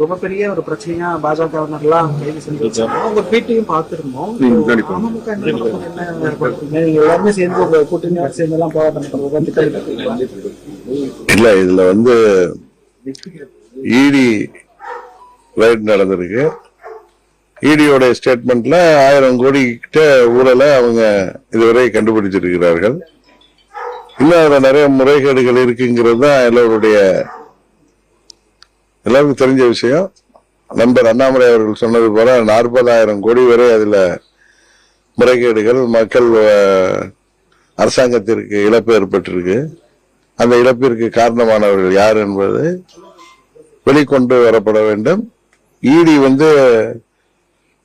ரொம்ப பெரிய ஒரு பிரச்சனையா பாஜகவினர்லாம் கைது உங்க பேட்டியும் பார்த்திருந்தோம்? நீங்க எல்லாருமே சேர்ந்து சேர்ந்து எல்லாம் போராட்டம்? இல்ல இதுல வந்து இடி ரைட் நடந்திருக்கு. இடியோட ஸ்டேட்மெண்ட்ல ஆயிரம் கோடி கிட்ட ஊழலை அவங்க இதுவரை கண்டுபிடிச்சிருக்கிறார்கள். இன்னும் அதுல நிறைய முறைகேடுகள் இருக்குங்கிறது தான் எல்லோருடைய எல்லாருக்கும் தெரிஞ்ச விஷயம் நண்பர் அண்ணாமலை அவர்கள் சொன்னது போல நாற்பதாயிரம் கோடி வரை அதுல முறைகேடுகள் மக்கள் அரசாங்கத்திற்கு இழப்பு ஏற்பட்டிருக்கு. அந்த இழப்பிற்கு காரணமானவர்கள் யார் என்பது வெளிக்கொண்டு வரப்பட வேண்டும். இடி வந்து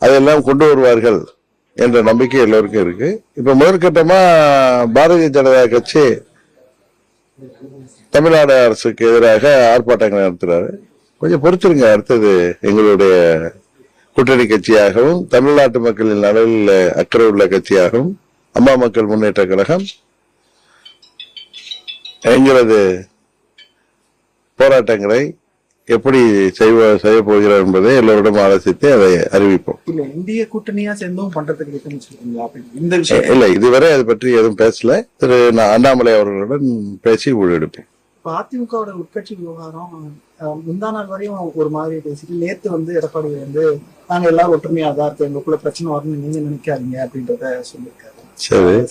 அதெல்லாம் கொண்டு வருவார்கள் என்ற நம்பிக்கை எல்லோருக்கும் இருக்கு. இப்ப முதற்கட்டமா பாரதிய ஜனதா கட்சி தமிழ்நாடு அரசுக்கு எதிராக ஆர்ப்பாட்டங்கள் நடத்துறாரு. கொஞ்சம் பொறுத்திருங்க. அடுத்தது எங்களுடைய கூட்டணி கட்சியாகவும் தமிழ்நாட்டு மக்களின் நலனில் அக்கறை உள்ள கட்சியாகவும் அம்மா மக்கள் முன்னேற்ற கழகம் எங்களது போராட்டங்களை எப்படி செய்வ செய்ய போகிறோம் என்பதை எல்லோரிடம் ஆலோசித்து அதை அறிவிப்போம். இல்ல இந்திய கூட்டணியா சேர்ந்தும் பண்றதுக்கு இல்லை இதுவரை அதை பற்றி எதுவும் பேசல. திரு அண்ணாமலை அவர்களுடன் பேசி முடிவெடுப்போம் இப்ப அதிமுகவோட உட்கட்சி விவகாரம் முந்தா நாள் வரையும் ஒரு மாதிரி பேசிட்டு நேத்து வந்து எடப்பாடி வந்து நாங்க எல்லாரும் ஒற்றுமையா தான் இருக்கோம். எங்களுக்குள்ள பிரச்சனை வரணும்னு நீங்க நினைக்காதீங்க அப்படின்றத சொல்லியிருக்காரு.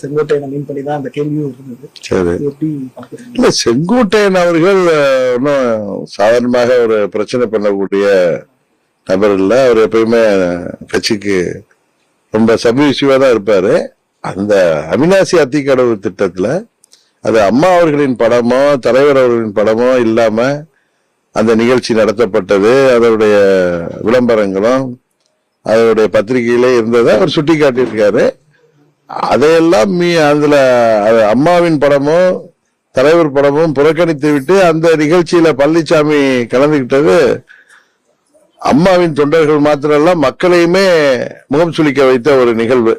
செங்கோட்டையனை மீன் பண்ணி தான் அந்த கேள்வியும் இருந்தது. எப்படி இல்ல செங்கோட்டையன் அவர்கள் ஒன்றும் சாதாரணமாக ஒரு பிரச்சனை பண்ணக்கூடிய நபர் இல்ல. அவர் எப்பயுமே கட்சிக்கு ரொம்ப சப்மிசிவா தான் இருப்பாரு. அந்த அவினாசி அத்திக்கடவு திட்டத்துல அது அம்மா அவர்களின் படமோ தலைவர் அவர்களின் படமோ இல்லாம அந்த நிகழ்ச்சி நடத்தப்பட்டது அதனுடைய விளம்பரங்களும் அதனுடைய பத்திரிகையிலே இருந்ததை அவர் சுட்டி காட்டியிருக்காரு அதையெல்லாம் மீ அதுல அது அம்மாவின் படமோ தலைவர் படமும் புறக்கணித்து விட்டு அந்த நிகழ்ச்சியில பழனிசாமி கலந்துகிட்டது அம்மாவின் தொண்டர்கள் மாத்திரம் மக்களையுமே முகம் சுளிக்க வைத்த ஒரு நிகழ்வு.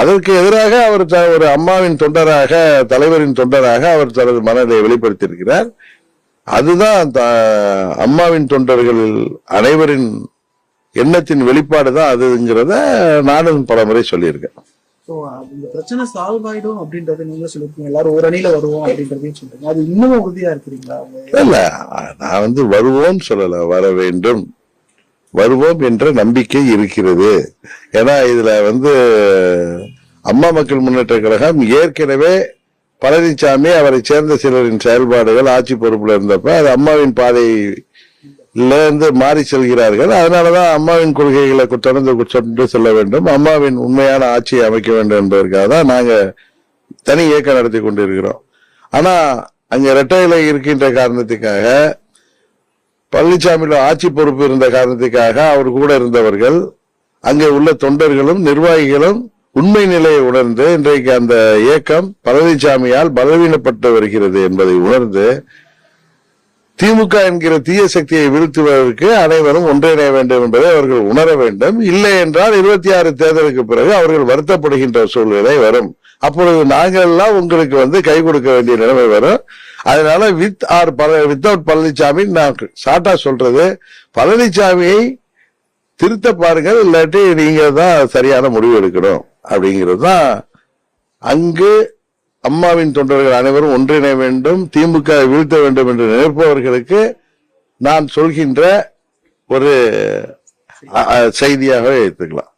அதற்கு எதிராக அவர் ஒரு அம்மாவின் தொண்டராக தலைவரின் தொண்டராக அவர் தனது மனதை வெளிப்படுத்தியிருக்கிறார். அதுதான் அம்மாவின் தொண்டர்கள் அனைவரின் எண்ணத்தின் வெளிப்பாடு தான் அதுங்கிறத நானும் பல முறை சொல்லியிருக்கேன். ஸோ இந்த பிரச்சனை சால்வ் ஆயிடும் அப்படின்றத நீங்க சொல்லிருக்கீங்க. எல்லாரும் ஒரு அணியில வருவோம் அப்படின்றதையும் சொல்றீங்க. அது இன்னமும் உறுதியா இருக்கிறீங்களா? உங்க இல்ல நான் வந்து வருவோம் சொல்லல வர வேண்டும். வருவோம் என்ற நம்பிக்கை இருக்கிறது. ஏன்னா இதுல வந்து அம்மா மக்கள் முன்னேற்ற கழகம் ஏற்கனவே பழனிசாமி அவரை சேர்ந்த சிலரின் செயல்பாடுகள் ஆட்சி பொறுப்புல இருந்தப்ப அது அம்மாவின் பாதையில இருந்து மாறி செல்கிறார்கள். அதனாலதான் அம்மாவின் கொள்கைகளை தொடர்ந்து சென்று செல்ல வேண்டும். அம்மாவின் உண்மையான ஆட்சியை அமைக்க வேண்டும் என்பதற்காக தான் நாங்க தனி இயக்கம் நடத்தி கொண்டிருக்கிறோம். ஆனா அங்க இரட்டை இருக்கின்ற காரணத்துக்காக பழனிசாமியில் ஆட்சி பொறுப்பு இருந்த காரணத்துக்காக அவர் கூட இருந்தவர்கள் அங்கே உள்ள தொண்டர்களும் நிர்வாகிகளும் உண்மை நிலையை உணர்ந்து இன்றைக்கு அந்த இயக்கம் பழனிசாமியால் பலவீனப்பட்டு வருகிறது என்பதை உணர்ந்து திமுக என்கிற தீய சக்தியை வீழ்த்துவதற்கு அனைவரும் ஒன்றிணைய வேண்டும் என்பதை அவர்கள் உணர வேண்டும். இல்லை என்றால் இருபத்தி ஆறு தேர்தலுக்கு பிறகு அவர்கள் வருத்தப்படுகின்ற சூழ்நிலை வரும். அப்பொழுது நாங்கள் எல்லாம் உங்களுக்கு வந்து கை கொடுக்க வேண்டிய நிலைமை வரும். அதனால வித் ஆர் வித்தவுட் பழனிசாமி நான் ஷார்ட்டா சொல்றது பழனிசாமியை திருத்த பாருங்கள் இல்லாட்டி நீங்க தான் சரியான முடிவு எடுக்கணும். அப்படிங்கிறது தான் அங்கு அம்மாவின் தொண்டர்கள் அனைவரும் ஒன்றிணைய வேண்டும் திமுக வீழ்த்த வேண்டும் என்று நினைப்பவர்களுக்கு நான் சொல்கின்ற ஒரு செய்தியாகவே எடுத்துக்கலாம்.